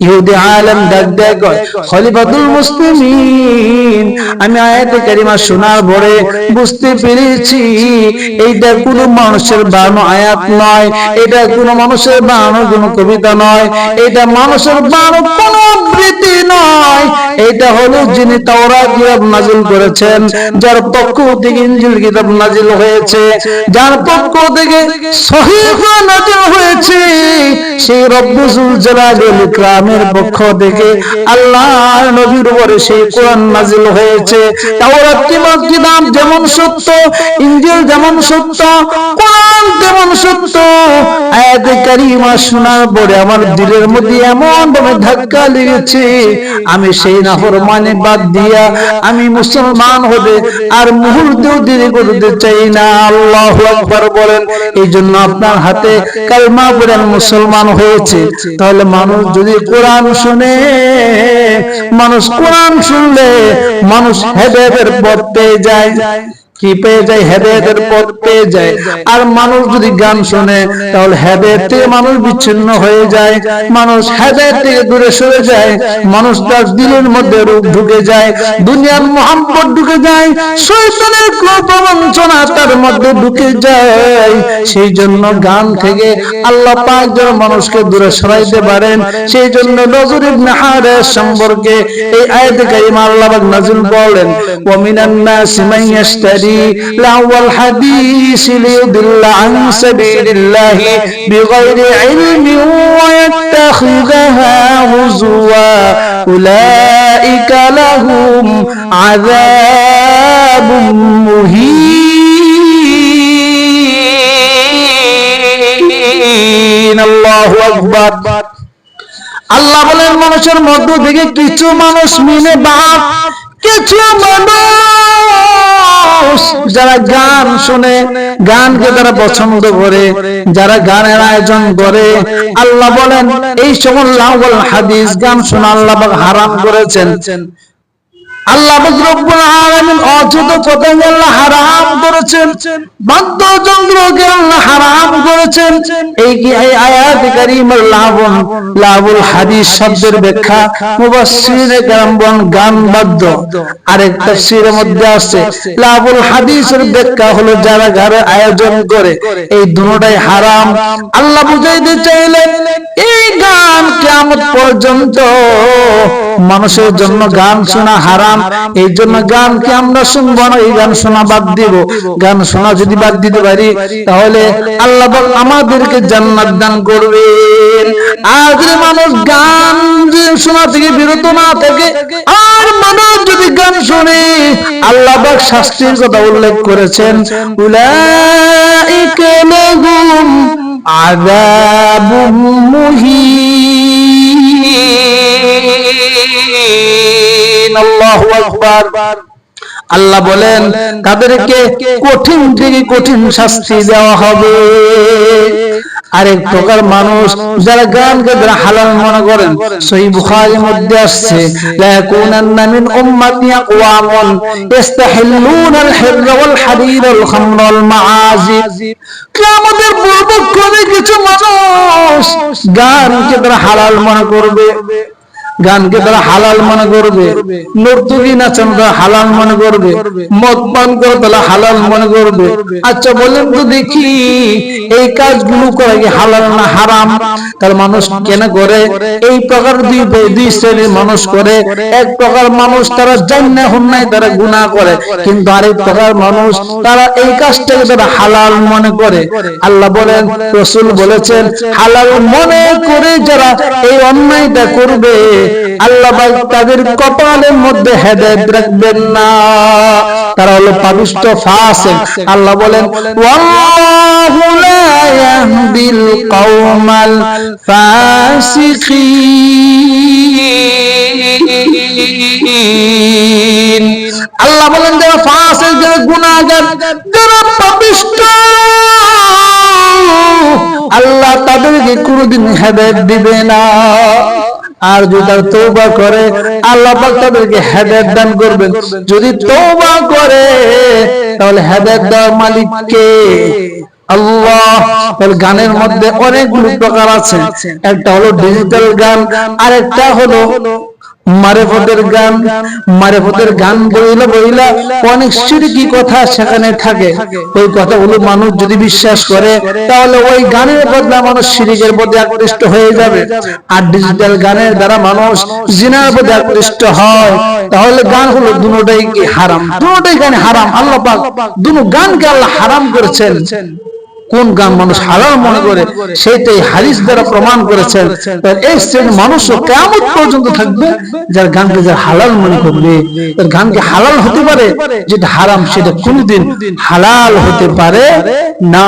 ইহুদি আলেম খলিফাতুল মুসলিমিন। আমি আয়াতে কারিমা শোনার পরে বুঝতে পেরেছি, এইটা মানুষের আয়াত নয়, এটা কোনো মানুষের কবিতা নয়, এটা মানুষের আবৃত্তি নয়। এটা হলো যিনি তাওরাত কিতাব নাজিল করেছেন, যার পক্ষ থেকে ইনজিল কিতাব নাজিল হয়েছে, যার পক্ষ থেকে সহিহ নাজিল হয়েছে। সেই রব্বুল জালালুল ইকরামের পক্ষ থেকে আল্লাহর নবীর উপরে সেই কোরআন নাজিল হয়েছে। তাওরাত কিতাব যেমন সত্য। ইনজিল যেমন সত্য। কোরআন তেমন সত্য। আয়াতে কারিমা শোনার পরে আমার দিলের মধ্যে এমন ভাবে ধাক্কা লেগেছে। আমি সেই নাফরমানে বাদ দিয়া আমি মুসলমান হবে আর মুহূর্তেও দেরি করতে চাই না। আল্লাহু আকবার বলেন এই জন্য আপনার হাতে কালমা পড়েন মুসলমান হয়েছে। তাহলে মানুষ যদি কোরআন শুনে মানুষ কোরআন শুনলে মানুষ পথ পেয়ে যায়। কি পেয়ে যায়? হেদায়েতের পথ পেয়ে যায়। আর মানুষ যদি গান শুনে তাহলে হেদায়েত থেকে মানুষ বিচ্ছিন্ন হয়ে যায়। মানুষ হেদায়েত থেকে দূরে সরে যায়। মানুষ তার দিলের মধ্যে ঢুকে যায়। দুনিয়ার মোহাম্মত ঢুকে যায়। প্রবঞ্চনা তার মধ্যে ঢুকে যায়। সেই জন্য গান থেকে আল্লাহ পাক যেন মানুষকে দূরে সরাইতে পারেন। সেই জন্য নজর ইবনে হারেস সম্পর্কে এই আয়াতে কারিমা আল্লাহ পাক নাযিল বলেন ওয়া মিনান নাসি মান ইয়াশতারি লাওয়াল হাদিস লিয়ুদিল্লা আন সাবিলিল্লাহি বিগাইরি ইলমিন ওয়া ইয়াত্তাখিযাহা হুজুয়া উলাইকা লাহুম আযাবুম মুহিন আল্লাহু আকবার আল্লাহ বলেন, মানুষের মধ্য থেকে কিছু মানুষ মিলে বাপ কিছু মানুষ যারা গান শুনে, গানকে তারা পছন্দ করে, যারা গানের আয়োজন করে। আল্লাহ বলেন, এই সকল হাদিস গান শোনা আল্লাহ হারাম করেছেন। আল্লাহ হারাম করেছেন আল্লাহ হারাম করেছেন। এই কি লাভুল হাদিস শব্দের ব্যাখ্যা? গান বাদ্য আরেক তাফসীরের মধ্যে আছে লাভুল হাদিসের ব্যাখ্যা হলো যারা ঘরে আয়োজন করে, এই দুটোটাই হারাম। আল্লাহ বুঝাইতে চাইলেন, এই গান কিয়ামত পর্যন্ত মানুষের জন্য গান শোনা হারাম এই জন্য গানকে আমরা শুনব না, এই গান শোনা বাদ দিব। গান শোনা যদি বাদ দিতে পারি, তাহলে আল্লাহ পাক আমাদেরকে জান্নাত দান করবেন। আর মানুষ গান শোনা থেকে বিরত না থাকে, আর মানুষ যদি গান শুনে, আল্লাহ পাক শাস্তির কথা উল্লেখ করেছেন, উলাইকা লাহুম আযাবুম মুহিন। আল্লাহু বলেন, তাদেরকে কঠিন থেকে কঠিন শাস্তি দেওয়া হবে। আরেক প্রকার মানুষ যারা গানকে যারা হালাল মনে করেন, সহি বুখারীর মধ্যে আসছে, লা মিন আকওয়ামুন ওয়াল ওয়াল খামরা ওয়াল মাআজি কিয়ামতের পূর্বক্ষণে কিছু মানুষ গানকে তারা হালাল মনে করবে গানকে তারা হালাল মনে করবে। নর্তকী নাচান তারা হালাল মনে করবে। মদ পান করে তারা হালাল মনে করবে। আচ্ছা বলেন তো দেখি, এই কাজগুলো করা কি হালাল না হারাম? তার মানুষ কেন করে? এই প্রকার দুই দুই শ্রেণির মানুষ করে। এক প্রকার মানুষ তারা জান্না হুন্নায় তারা গুনাহ করে। কিন্তু আরেক প্রকার মানুষ তারা এই কাজটাকে তারা হালাল মনে করে। আল্লাহ বলেন, রসুল বলেছেন, হালাল মনে করে যারা এই অন্যায়টা করবে আল্লাহ তাদের কপালের মধ্যে হেদায়েত রাখবেন না। তারা হলো পাবিষ্ট ফাসিক। আল্লাহ বলেন, ওয়াল্লাহু লা ইয়াহদিল কওমাল ফাসিকিন। আল্লাহ বলেন, যারা ফাসিক, যারা গুনাহগার, যারা পাপিষ্ট, আল্লাহ তাদেরকে কোনোদিন হেদায়েত দিবে না। আর যদি তারা তৌবা করে, আল্লাহ পাক তাদেরকে হেদায়েত দান করবেন। যদি তৌবা করে, তাহলে হেদায়েত দেওয়ার মালিক কে? আল্লাহ। তাহলে গানের মধ্যে অনেকগুলো প্রকার আছে। একটা হলো ডিজিটাল গান, আরেকটা হলো মারেফতের গান মারেফতের গান বইলা বইলা অনেক সিরকি কথা সেখানে থাকে। ওই কথাগুলো মানুষ যদি বিশ্বাস করে, তাহলে ওই গানের বদলা মানুষ সিরিকের প্রতি আকৃষ্ট হয়ে যাবে। আর ডিজিটাল গানের দ্বারা মানুষ জিনার প্রতি আকৃষ্ট হয়। তাহলে গান হলো দুটোটাই কি হারাম? দুটোটাই গান হারাম? আল্লাহ পাক দুটো গানকে আল্লাহ হারাম করেছেন। কোন গান মানুষ হালাল মনে করে সেইটাই হারিস দ্বারা প্রমাণ করেছেন। তার এই শ্রেণির মানুষও কেমন পর্যন্ত থাকবে যার গানকে যার হালাল মনে করবে তার গানকে হালাল হতে পারে যেটা হারাম সেটা কোনদিন হালাল হতে পারে না।